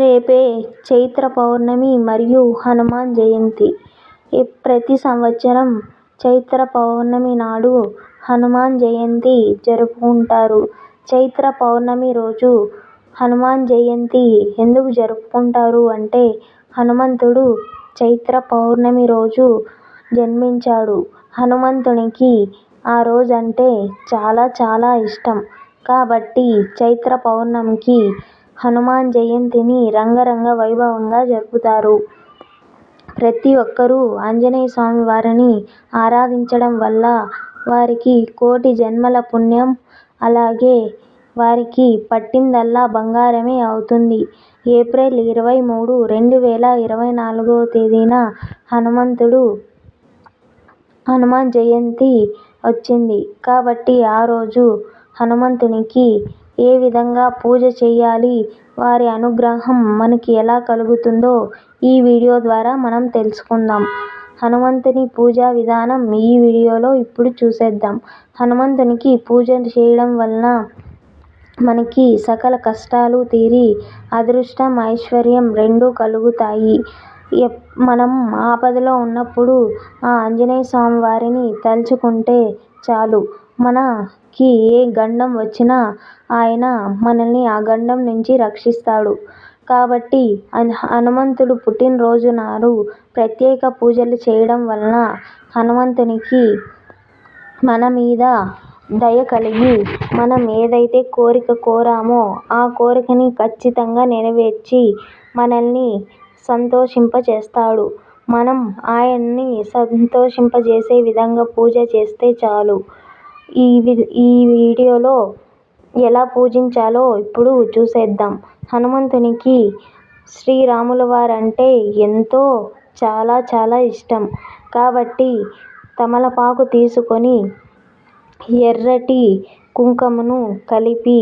రేపే చైత్ర పౌర్ణమి మరియు హనుమాన్ జయంతి. ప్రతి సంవత్సరం చైత్ర పౌర్ణమి నాడు హనుమాన్ జయంతి జరుపుకుంటారు. చైత్ర పౌర్ణమి రోజు హనుమాన్ జయంతి ఎందుకు జరుపుకుంటారు అంటే హనుమంతుడు చైత్ర పౌర్ణమి రోజు జన్మించాడు. హనుమంతునికి ఆ రోజంటే చాలా చాలా ఇష్టం. కాబట్టి చైత్ర పౌర్ణమికి హనుమాన్ జయంతిని రంగరంగ వైభవంగా జరుపుతారు. ప్రతి ఒక్కరూ ఆంజనేయ స్వామి వారిని ఆరాధించడం వల్ల వారికి కోటి జన్మల పుణ్యం అలాగే వారికి పట్టిందల్లా బంగారమే అవుతుంది. ఏప్రిల్ ఇరవై మూడు, రెండు వేల ఇరవై నాలుగువ తేదీన హనుమంతుడు హనుమాన్ జయంతి వచ్చింది కాబట్టి ఆ రోజు హనుమంతునికి ఏ విధంగా పూజ చేయాలి, వారి అనుగ్రహం మనకి ఎలా కలుగుతుందో ఈ వీడియో ద్వారా మనం తెలుసుకుందాం. హనుమంతుని పూజా విధానం ఈ వీడియోలో ఇప్పుడు చూసేద్దాం. హనుమంతునికి పూజ చేయడం వలన మనకి సకల కష్టాలు తీరి అదృష్టం, ఐశ్వర్యం రెండూ కలుగుతాయి. మనం ఆపదలో ఉన్నప్పుడు ఆ ఆంజనేయ స్వామి వారిని తలుచుకుంటే చాలు మనకి ఏ గండం వచ్చినా ఆయన మనల్ని ఆ గండం నుంచి రక్షిస్తాడు. కాబట్టి హనుమంతుడు పుట్టినరోజు నాడు ప్రత్యేక పూజలు చేయడం వలన హనుమంతునికి మన మీద దయ కలిగి మనం ఏదైతే కోరిక కోరామో ఆ కోరికని ఖచ్చితంగా నెరవేర్చి మనల్ని సంతోషింపచేస్తాడు. మనం ఆయన్ని సంతోషింపజేసే విధంగా పూజ చేస్తే చాలు. ఈ వీడియోలో ఎలా పూజించాలో ఇప్పుడు చూసేద్దాం. హనుమంతునికి శ్రీరాములవారంటే ఎంతో చాలా చాలా ఇష్టం. కాబట్టి తమలపాకు తీసుకొని ఎర్రటి కుంకుమను కలిపి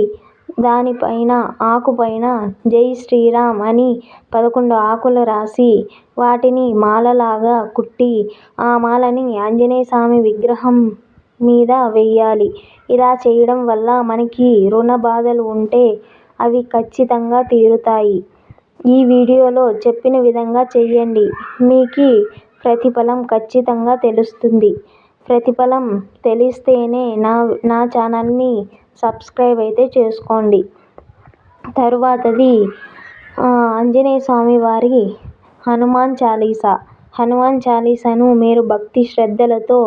దానిపైన ఆకుపైన జై శ్రీరామ్ అని పదకొండు ఆకులు రాసి వాటిని మాలలాగా కుట్టి ఆ మాలని ఆంజనేయ స్వామి విగ్రహం మీద వేయాలి. ఇలా చేయడం వల్ల మనకి రుణ బాధలు ఉంటే అవి ఖచ్చితంగా తీరుతాయి. ఈ వీడియోలో చెప్పిన విధంగా చేయండి. మీకు ప్రతిఫలం ఖచ్చితంగా తెలుస్తుంది. ప్రతిఫలం తెలిస్తేనే నా నా ఛానల్ని సబ్స్క్రైబ్ అయితే చేసుకోండి. తరువాతది ఆంజనేయ స్వామి వారి హనుమాన్ చాలీసా. హనుమాన్ చాలీసాను మీరు భక్తి శ్రద్ధలతో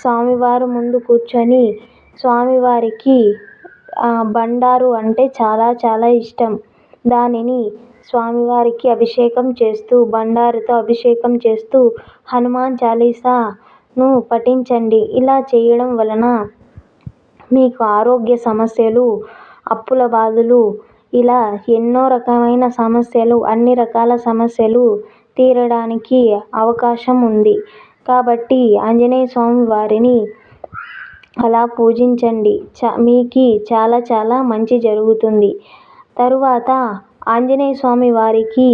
స్వామివారు ముందు కూర్చొని స్వామివారికి బండారు అంటే చాలా చాలా ఇష్టం. దానిని స్వామివారికి అభిషేకం చేస్తూ బండారుతో అభిషేకం చేస్తూ హనుమాన్ చాలీసా ను పఠించండి. ఇలా చేయడం వలన మీకు ఆరోగ్య సమస్యలు, అప్పుల బాధలు ఇలా ఎన్నో రకమైన సమస్యలు అన్ని రకాల సమస్యలు తీరడానికి అవకాశం ఉంది. కాబట్టి ఆంజనేయ స్వామి వారిని అలా పూజించండి. మీకు చాలా చాలా మంచి జరుగుతుంది. తరువాత ఆంజనేయ స్వామి వారికి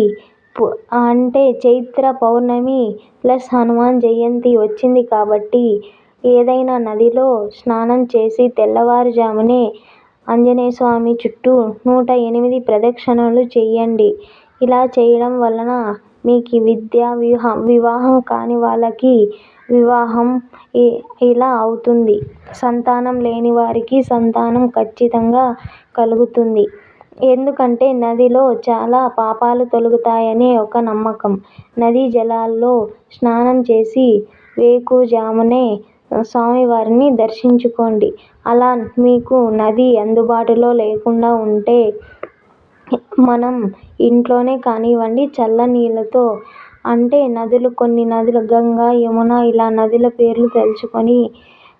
అంటే చైత్ర పౌర్ణమి ప్లస్ హనుమాన్ జయంతి వచ్చింది కాబట్టి ఏదైనా నదిలో స్నానం చేసి తెల్లవారుజామునే ఆంజనేయ స్వామి చుట్టూ నూట ఎనిమిది ప్రదక్షిణలు చేయండి. ఇలా చేయడం వలన మీకు విద్య, వివాహం కాని వాళ్ళకి వివాహం ఇలా అవుతుంది. సంతానం లేని వారికి సంతానం ఖచ్చితంగా కలుగుతుంది. ఎందుకంటే నదిలో చాలా పాపాలు తొలగుతాయనే ఒక నమ్మకం. నదీ జలాల్లో స్నానం చేసి వేకువజామునే స్వామివారిని దర్శించుకోండి. అలా మీకు నది అందుబాటులో లేకుండా ఉంటే మనం ఇంట్లోనే కానివ్వండి చల్లనీళ్ళతో అంటే నదులు కొన్ని నదులు గంగా, యమున ఇలా నదుల పేర్లు తలుచుకొని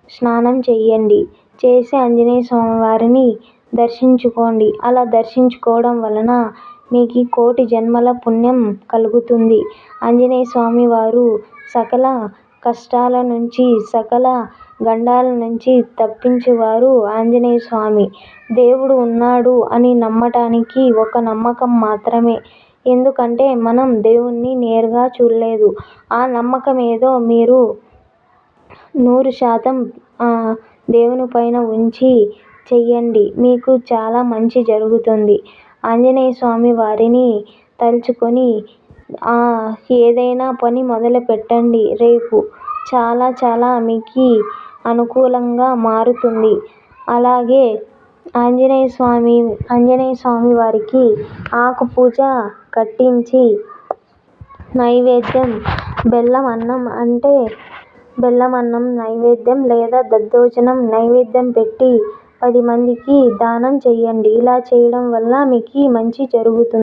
స్నానం చేయండి. చేసి ఆంజనేయ స్వామివారిని దర్శించుకోండి. అలా దర్శించుకోవడం వలన మీకు కోటి జన్మల పుణ్యం కలుగుతుంది. ఆంజనేయ స్వామి వారు సకల కష్టాల నుంచి సకల గండాల నుంచి తప్పించేవారు ఆంజనేయ స్వామి. దేవుడు ఉన్నాడు అని నమ్మటానికి ఒక నమ్మకం మాత్రమే. ఎందుకంటే మనం దేవుణ్ణి నేరుగా చూడలేదు. ఆ నమ్మకం ఏదో మీరు నూరు శాతం దేవుని పైన ఉంచి చేయండి. మీకు చాలా మంచి జరుగుతుంది. ఆంజనేయ స్వామి వారిని తలుచుకొని ఏదైనా పని మొదలు పెట్టండి రేపు చాలా చాలా మీకు అనుకూలంగా మారుతుంది అలాగే ఆంజనేయ స్వామి ఆంజనేయ స్వామి వారికి ఆకు పూజ కట్టించి నైవేద్యం బెల్లం అన్నం అంటే బెల్లం అన్నం నైవేద్యం లేదా దద్దోజనం నైవేద్యం పెట్టి పది మందికి దానం చేయండి. ఇలా చేయడం వల్ల మీకు మంచి జరుగుతుంది.